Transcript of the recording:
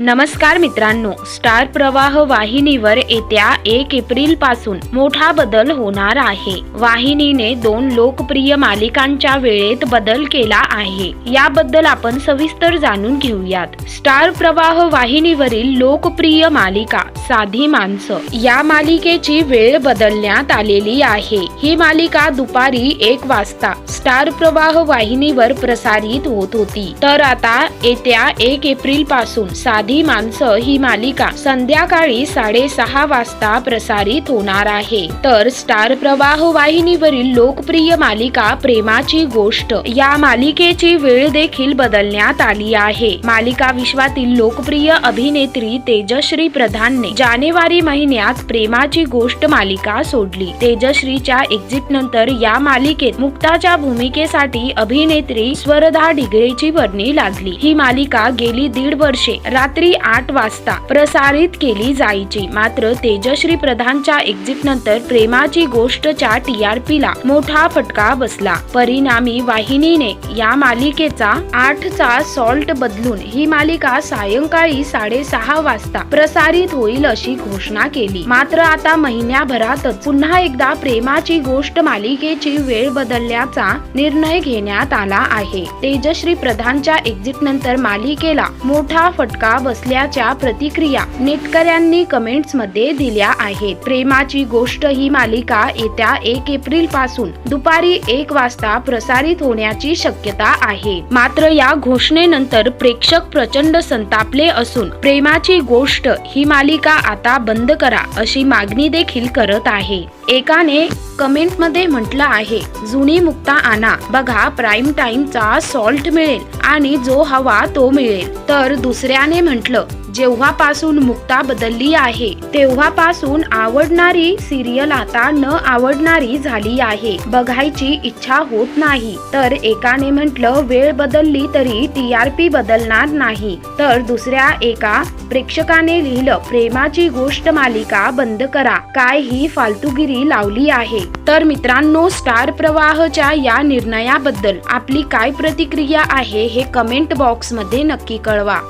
नमस्कार मित्रांनो स्टार प्रवाह वाहिनीवर येत्या एक एप्रिलपासून मोठा बदल होणार आहे. वाहिनीने दोन लोकप्रिय मालिकांच्या वेळेत बदल केला आहे. याबद्दल आपण सविस्तर जाणून घेऊयात. स्टार प्रवाह वाहिनीवरील लोकप्रिय मालिका साधी माणसं. या मालिकेची वेळ बदलण्यात आलेली आहे. ही मालिका दुपारी एक वाजता स्टार प्रवाह वाहिनीवर प्रसारित होत होती. तर आता येत्या एक एप्रिलपासून साधी माणसं ही मालिका संध्याकाळी साडेसहा वाजता प्रसारित होणार आहे. तर स्टार प्रवाह वाहिनीवरील लोकप्रिय मालिका प्रेमाची गोष्ट. या मालिकेची वेळ देखील बदलण्यात आली आहे. मालिका विश्वातील लोकप्रिय अभिनेत्री तेजश्री प्रधानने जानेवारी महिन्यात प्रेमाची गोष्ट मालिका सोडली. तेजश्रीच्या एक्झिट नंतर या मालिकेत मुक्ताच्या भूमिकेसाठी अभिनेत्री स्वरदा डिगळेची वर्णी लागली ही मालिका गेली दीड वर्षे. रात्री रात्री आठ वाजता प्रसारित केली जायची. मात्र तेजश्री प्रधानच्या एक्झिट नंतर प्रेमाची गोष्टच्या टी आर ला मोठा फटका बसला. परिणामी वाहिनीने या मालिकेचा आठचा सॉल्ट बदलून ही मालिका सायंकाळी साडेसहा वाजता प्रसारित होईल अशी घोषणा केली. मात्र आता महिन्याभरातच पुन्हा एकदा प्रेमाची गोष्ट मालिकेची वेळ बदलण्याचा निर्णय घेण्यात आला आहे. तेजश्री प्रधानच्या एक्झिट नंतर मालिकेला मोठा फटका बसल्याच्या प्रतिक्रिया नेटकऱ्यांनी कमेंट्समध्ये दिल्या आहेत. प्रेमाची गोष्ट ही मालिका येत्या एक एप्रिलपासून दुपारी एक वाजता प्रसारित होण्याची शक्यता आहे. मात्र या घोषणेनंतर प्रेक्षक प्रचंड संतापले असून प्रेमाची गोष्ट ही मालिका आता बंद करा अशी मागणी देखील करत आहे. एकाने कमेंटमध्ये म्हटलं आहे जुनी मुक्ता आणा बघा प्राईम टाइमचा सॉल्ट मिळेल आणि जो हवा तो मिळेल. तर दुसऱ्याने म्हटलं जेव्हापासून मुक्ता बदलली आहे तेव्हापासून आवडणारी सिरियल आता न आवडणारी झाली आहे. बघायची इच्छा होत नाही. तर एकाने म्हटलं वेळ बदलली तरी टी आर पी बदलणार नाही. तर दुसऱ्या एका प्रेक्षकाने लिहिलं प्रेमाची गोष्ट मालिका बंद करा. काय ही फालतुगिरी लावली आहे. तर मित्रांनो स्टार प्रवाहच्या या निर्णयाबद्दल आपली काय प्रतिक्रिया आहे हे कमेंट बॉक्समध्ये नक्की कळवा.